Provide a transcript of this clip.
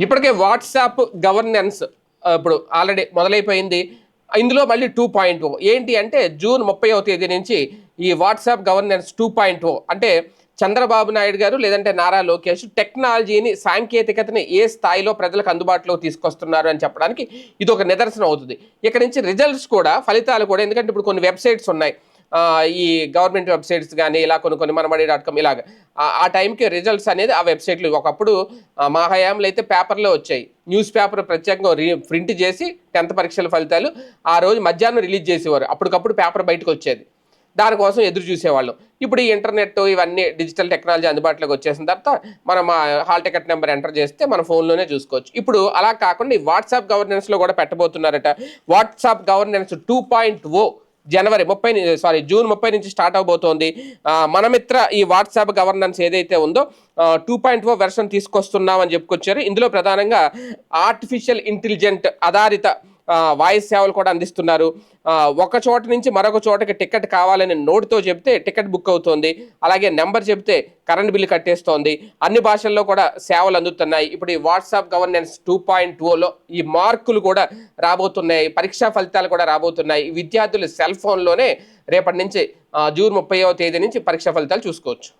ఇప్పటికే WhatsApp governance ఇప్పుడు already మొదలైపోయింది. ఇందులో మళ్ళీ టూ పాయింట్ ఓ ఏంటి అంటే జూన్ ముప్పైవ తేదీ నుంచి ఈ WhatsApp governance two point O అంటే చంద్రబాబు నాయుడు గారు లేదంటే నారా లోకేష్ టెక్నాలజీని సాంకేతికతని ఏ స్థాయిలో ప్రజలకు అందుబాటులో తీసుకొస్తున్నారు అని చెప్పడానికి ఇది ఒక నిదర్శనం అవుతుంది. ఇక్కడ నుంచి రిజల్ట్స్ కూడా ఫలితాలు కూడా ఎందుకంటే ఇప్పుడు కొన్ని వెబ్సైట్స్ ఉన్నాయి. ఈ గవర్నమెంట్ వెబ్సైట్స్ కానీ ఇలా కొన్ని కొన్ని మనమడి డాట్ కామ్ ఇలాగ. ఆ- టైంకి రిజల్ట్స్ అనేది ఆ వెబ్సైట్లు ఒకప్పుడు మా హయాంలో అయితే పేపర్లో వచ్చాయి. న్యూస్ పేపర్ ప్రత్యేకంగా ప్రింట్ చేసి టెన్త్ పరీక్షల ఫలితాలు ఆ రోజు మధ్యాహ్నం రిలీజ్ చేసేవారు. అప్పటికప్పుడు పేపర్ బయటకు వచ్చేది. దానికోసం ఎదురు చూసేవాళ్ళం. ఇప్పుడు ఈ ఇంటర్నెట్ ఇవన్నీ డిజిటల్ టెక్నాలజీ అందుబాటులోకి వచ్చేసిన తర్వాత మనం హాల్ టికెట్ నెంబర్ ఎంటర్ చేస్తే మన ఫోన్లోనే చూసుకోవచ్చు. ఇప్పుడు అలా కాకుండా ఈ వాట్సాప్ గవర్నెన్స్లో కూడా పెట్టబోతున్నారట. WhatsApp governance two point O జనవరి ముప్పై సారీ జూన్ ముప్పై నుంచి స్టార్ట్ అవబోతోంది. మనమిత్ర ఈ వాట్సాప్ గవర్నెన్స్ ఏదైతే ఉందో టూ పాయింట్ ఓ వెర్షన్ తీసుకొస్తున్నామని చెప్పుకొచ్చారు. ఇందులో ప్రధానంగా ఆర్టిఫిషియల్ ఇంటెలిజెంట్ ఆధారిత వాయిస్ సేవలు కూడా అందిస్తున్నారు. ఒక చోట నుంచి మరొక చోటకి టికెట్ కావాలని నోటితో చెప్తే టికెట్ బుక్ అవుతోంది. అలాగే నెంబర్ చెప్తే కరెంట్ బిల్లు కట్టేస్తోంది. అన్ని భాషల్లో కూడా సేవలు అందుతున్నాయి. ఇప్పుడు ఈ వాట్సాప్ గవర్నెన్స్ టూ పాయింట్ టూలో ఈ మార్కులు కూడా రాబోతున్నాయి. పరీక్షా ఫలితాలు కూడా రాబోతున్నాయి. విద్యార్థులు సెల్ ఫోన్లోనే రేపటి నుంచి జూన్ ముప్పైవ తేదీ నుంచి పరీక్షా ఫలితాలు చూసుకోవచ్చు.